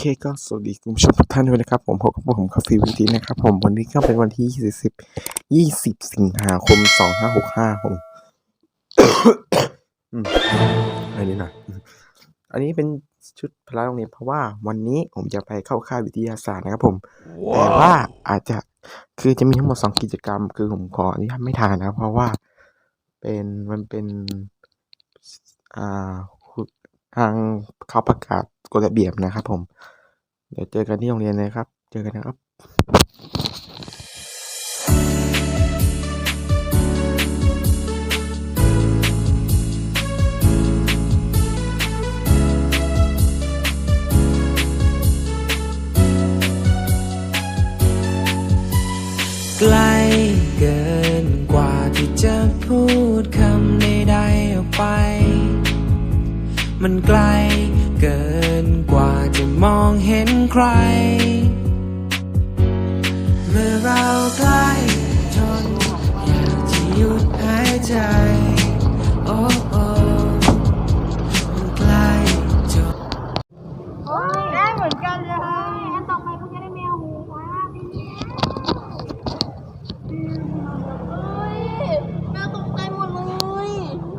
เคก็สวัสดีคุณผู้ชมทุกท่านด้วยนะครับผมพบกับผมคาฟีวิธีนะครับ ผมวันนี้ก็เป็นวันที่ยี่สิบยี่สิบสิงหาคมสองห้าหกห้าผมอืมอันนี้หน่อยอืมอันนี้เป็นชุดพละโรงเรียนเพราะว่าวันนี้ผมจะไปเข้าค่ายวิทยาศาสตร์นะครับ ผม แต่ว่าอาจจะคือจะมีทั้งหมดสองกิจกรรม คือผมขออนุญาตไม่ทานนะครับเพราะว่าเป็นมันเป็น อ่าคุณ ทางเขาประกาศกฎระเบียบนะครับผม เดี๋ยวเจอกันที่โรงเรียนเลยครับ เจอกันนะครับไกล มันไกล เกินกว่าจะมองเห็นใคร เมื่อเราใกล้จนอยากจะหยุดหายใจ โอ้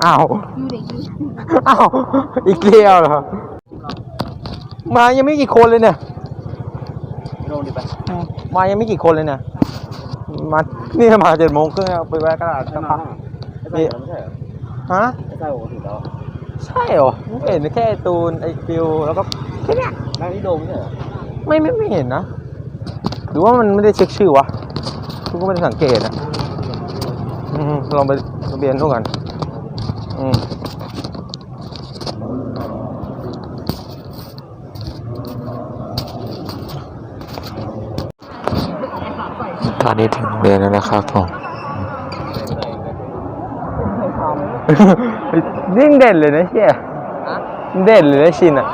อ้าวดูเด็กดีอ้าวอีกเดียวเหรอ มายังไม่กี่คนเลยเนี่ยมายังไม่กี่คนเลยเนี่ยมานี่มาเจ็ดโมงครึ่งแล้วไปแวะกระดาษสักพักนี่ฮะใช่ปกติแล้วใช่เหรอไม่เห็นแค่ไอ้ตูนไอฟิวแล้วก็แค่เนี้ยนั่งที่โดมไม่ใช่เหรอไม่ไม่ไม่เห็นนะหรือว่ามันไม่ได้เช็คชื่อวะกูก็ไม่ได้สังเกตอะอืมลองไปทะเบียนดูกัน อืมตอนนี้ถึงโรงเรียนแล้วนะครับผม ยิ่งเด่นเลยนะเชี่ยเด่นเลยนะชินอะ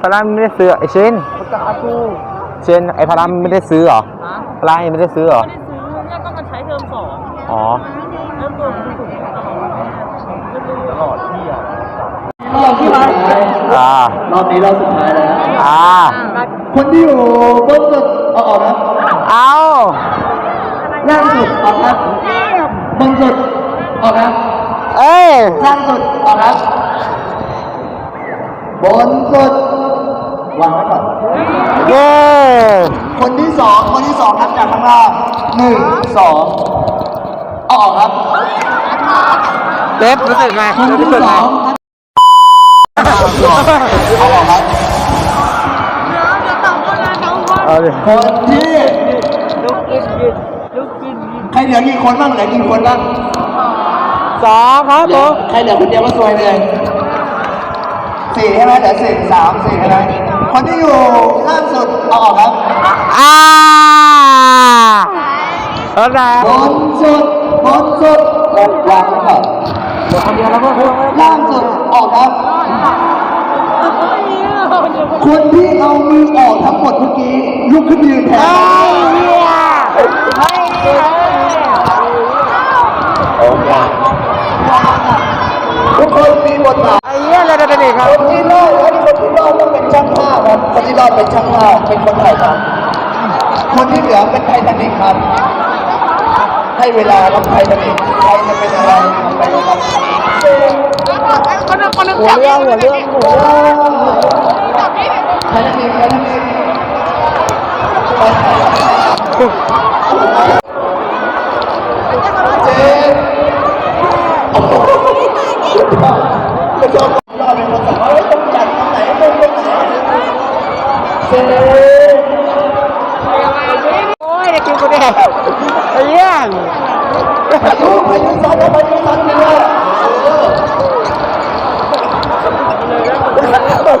พารามไม่ได้ซื้อไอเชนประกาศกูเชนไอพารามไม่ได้ซื้อเหรอพารามยังไม่ได้ซื้อเหรอไม่ได้ซื้อเนี่ยก็มาใช้เทอมสองอ๋อ เริ่มตัวมันถูกตลอดตลอดที่อะอ่ารอบนี้รอบสุดท้ายแล้วอ่าคนที่อยู่บนสุดเอาออกนะเอาล่างสุดออกนะบนสุดออกนะเอ้ยล่างสุดออกนะบนสุดวางไว้ก่อนเย้คนที่สองคนที่สองนับจากข้างล่างหนึ่งสองเอาออกครับเล็บรู้สึกไงคนรู้ที่สึกสไงองเอาออกครับเอาดิคนที่ใครเหลือกี่คนบ้างเหลือกี่คนบ้างสองครับเหผลือมใครเหลือคนเดียวก็ซวยเลยสี่ใช่ไหมเหลือสี่สามสี่ใช่ไหมคนที่อยู่ล่างสุดเอาออกครับอ่าเอาละบนสุดบนสุดกดวางไว้ก่อนคนเดียวแล้วก็เพื่อนล่างสุดออกครับ คนที่เอามือออกทั้งหมดเมื่อกี้ลุกขึ้นยืนแทนโอเคทุกคนมีบทบาทไอ้เหี้ยอะไรเป็นอีกครับคนที่รอดคนที่รอดต้องเป็นช่างภาพครับคนที่รอดเป็นช่างภาพเป็นคนถ่ายทำคนที่เหลือเป็นไททานิกครับ ให้เวลาครับไททานิกใครจะเป็นอะไรไปเลยครับหัวเรื่องหัวเรื่องหัวเรื่องไททานิกไททานิกเจ๊โอ้โหไม่ชอบรอเป็นคนสั่งว่าต้องจัดตรงไหนตรงไหนเจ๊ โอ้ยเด็กกินกูแดกไอ้เหี้ย พายุพายุซัดแล้วพายุซัดเลย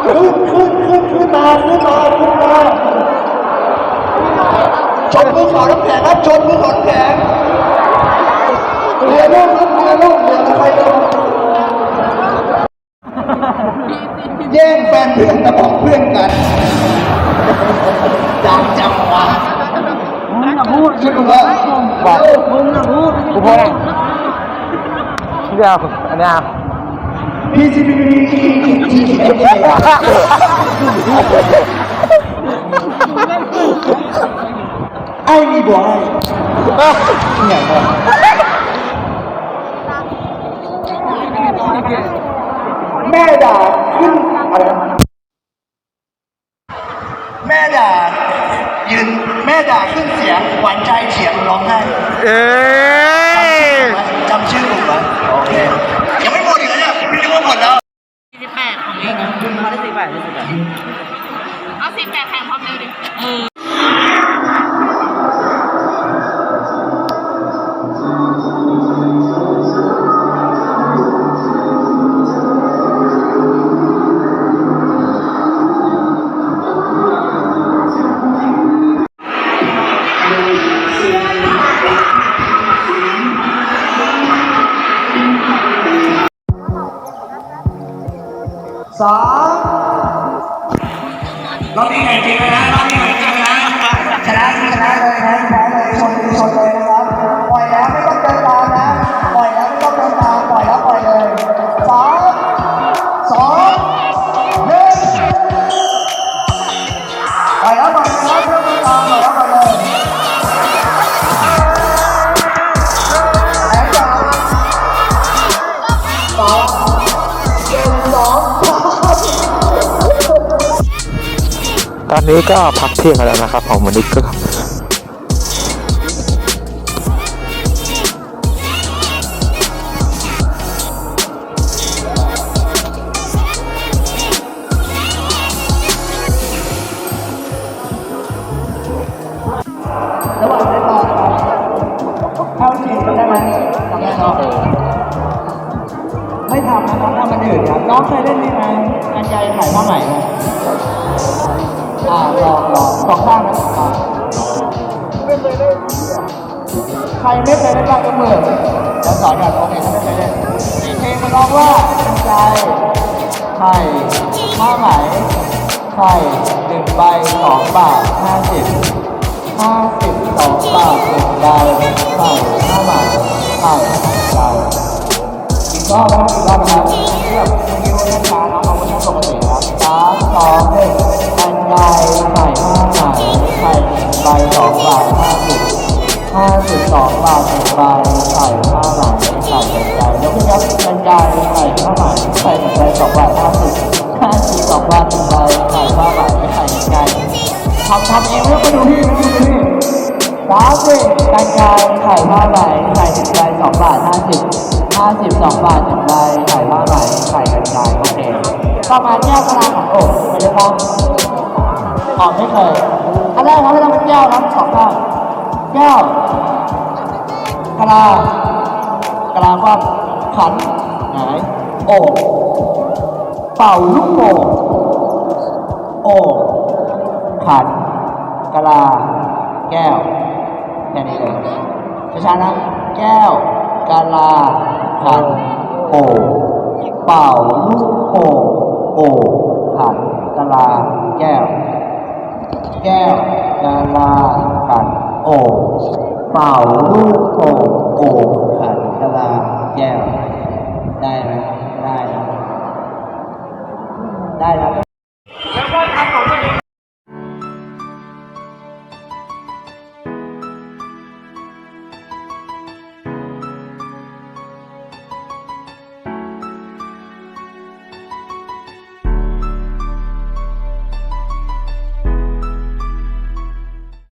ขึ้นขึ้นขึ้นขึ้นมาขึ้นมาขึ้นมาชนภูเขาน้ำแข็งครับชนภูเขาน้ำแข็งเรือลูกครับเรือลูกเรือใครลง แย่งแฟนเพื่อนกับของเพื่อนกันจำจำวะมึงอย่าพูดช่วยดูว่าบอกมึงอย่าพูดกูพูดเองเดี๋ยวอันเนี้ยไอ้มีบัวไอ้เนี่ยครับแม่ด่าขึ้นอะไรนะแม่ด่า ยืนแม่ด่าขึ้นเสียงหวานใจเฉียงร้องไห้เอ้ยจำชื่อถูกไหมโอเคยังไม่หมดอีกแล้วเนี่ยไม่รู้ว่าหมดแล้วเอาสิบแปดแข่งพร้อมเร็วดิ สองรอบนี้แข่งจริงนะฮะรอบนี้ ตอนนี้ก็พักเที่ยงกันแล้วนะครับผมวันนี้ก็ อ่าลองลองสองข้างนะอ่าไม่เคยเล่นใครไม่เคยเล่นบ้างยกมือเดี๋ยวสอนก่อนโอเคถ้าไม่เคยเล่นเพลงมันร้องว่ากันไข่ผ้าไหมไข่หนึ่งใบสองบาทห้าสิบห้าสิบสองบาทหนึ่งใบไข่ห้าบาทไข่ใบอีกรอบนะครับอีกรอบนะครับเลือกเมื่อกี้ว่าเล่นช้าน้องเอาเวอร์ชันปกตินะครับสามสองหนึ่ง กันไก่ห้าหมไข่หนึ่งใบสองบาทห้าสิบห้าสิบสองบาทหนึ่งใบไข่ห้าหมไข่กันไก่แล้วพี่ครับกันไก่ไข่ห้าหมไข่หนึ่งใบสองบาทห้าสิบห้าสิบสองบาทหนึ่งใบไข่ห้าไหมไข่กันไก่ทำทำเองไม่ต้องมาดูพี่ดูพี่สามสิบกันไกรไข่ผ้าหมไข่หนึ่งใบสองบาทห้าสิบห้าสิบสองบาทหนึ่งใบไข่ผ้าไหมไข่กันไกรโอเคประมาณแก้วกระลาของโอ่งไปเลยค รับออกไม่เคยอันแรกครับเราต้องเป็นแก้วครับสองข้างแก้วกระลากระลาความขันหายโอ่งเป่าลูกโป่งโอ่งขันกะลา แก้วแค่นี้เลยช้าๆนะแก้วกะลาขันโอ่เป่าลูกโป่งโอ่ขันกะลาแก้ว แก้วกาลาขันโอ่งเป่าลูกโป่งโอ่ง